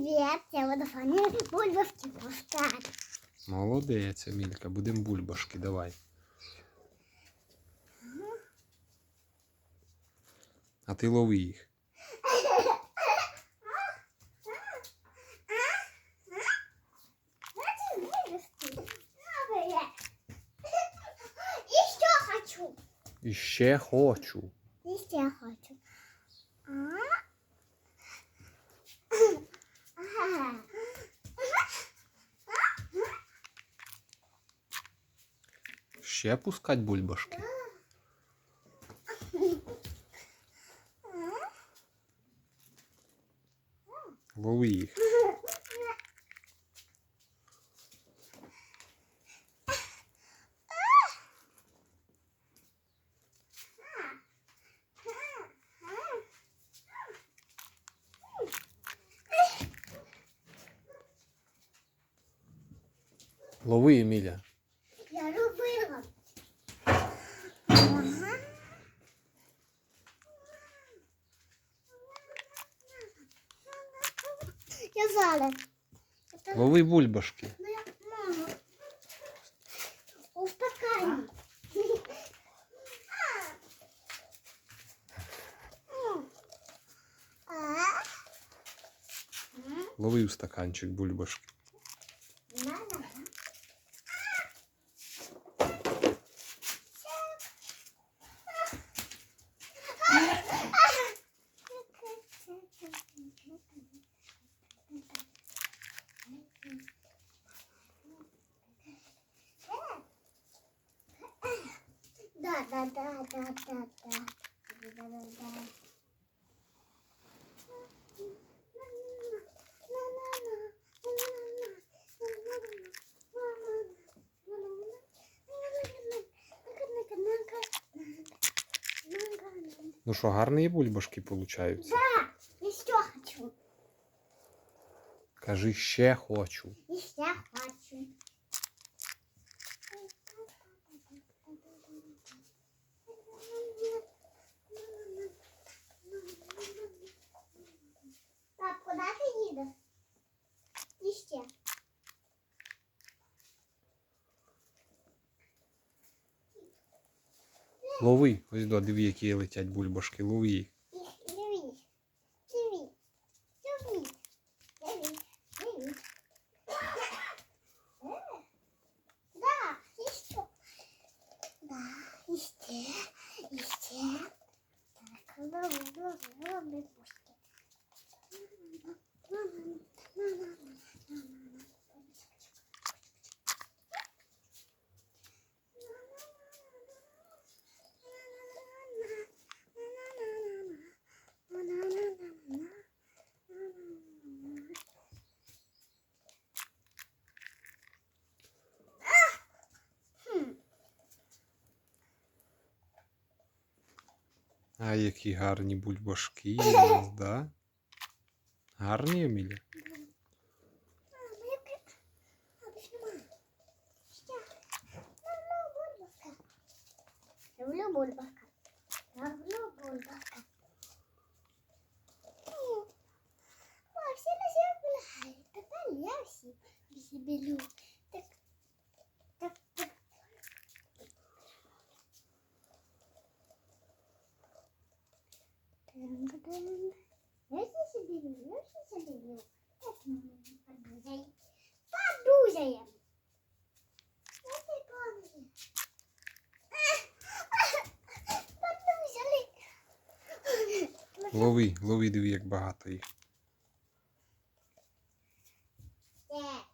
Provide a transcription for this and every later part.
Привет, я буду фані бульбашки пускати. Молодець, Емілька, будемо бульбашки, давай. А ти лови їх. Новые. Еще хочу. І ще хочу. Еще хочу. Ще пускать бульбашки. Лови їх. Лови, Еміля. Я зараз. Это Лови бульбашки. моя мама. У стакані. А? Лови в стаканчик бульбашки. Да, да, да, да, да, да. Да, да, да. Ну що, гарні бульбашки получаються? Еще хочу. Кажи, ще хочу. Еще хочу. Пап, куда ты едешь? Еще. Лови. Ось до, диви, які летять бульбашки. Лови їх. was really А які гарні бульбашки у нас, да? Гарні, Еміля? Люблю бульбашка. Люблю бульбашка. Все на себя. Тогда я себе люблю. Так, так, так. Тын-тын. Я все себе люблю, я все себе люблю. Так, мы подузаем. Подузаем. Вот и подузаем. Подузали. Лови, лови, диви, як багато їх. Так.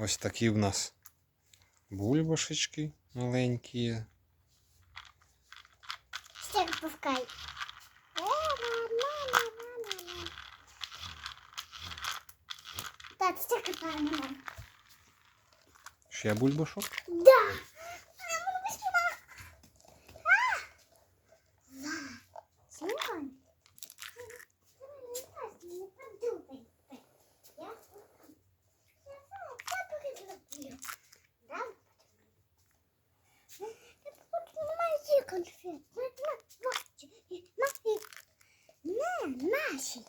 Ось такі в нас бульбашечки маленькі. Стек пускай. Так, стек поймем. Ще бульбашок. Да. А, ну, быстрее. Конфет. На, на, бачу. На, і- наші.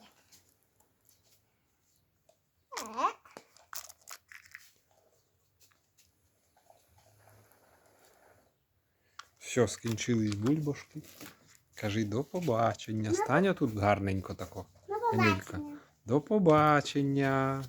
Так. Все, скінчились бульбашки. Кажи до побачення. Стань тут гарненько тако. Емілька. побачення. До побачення.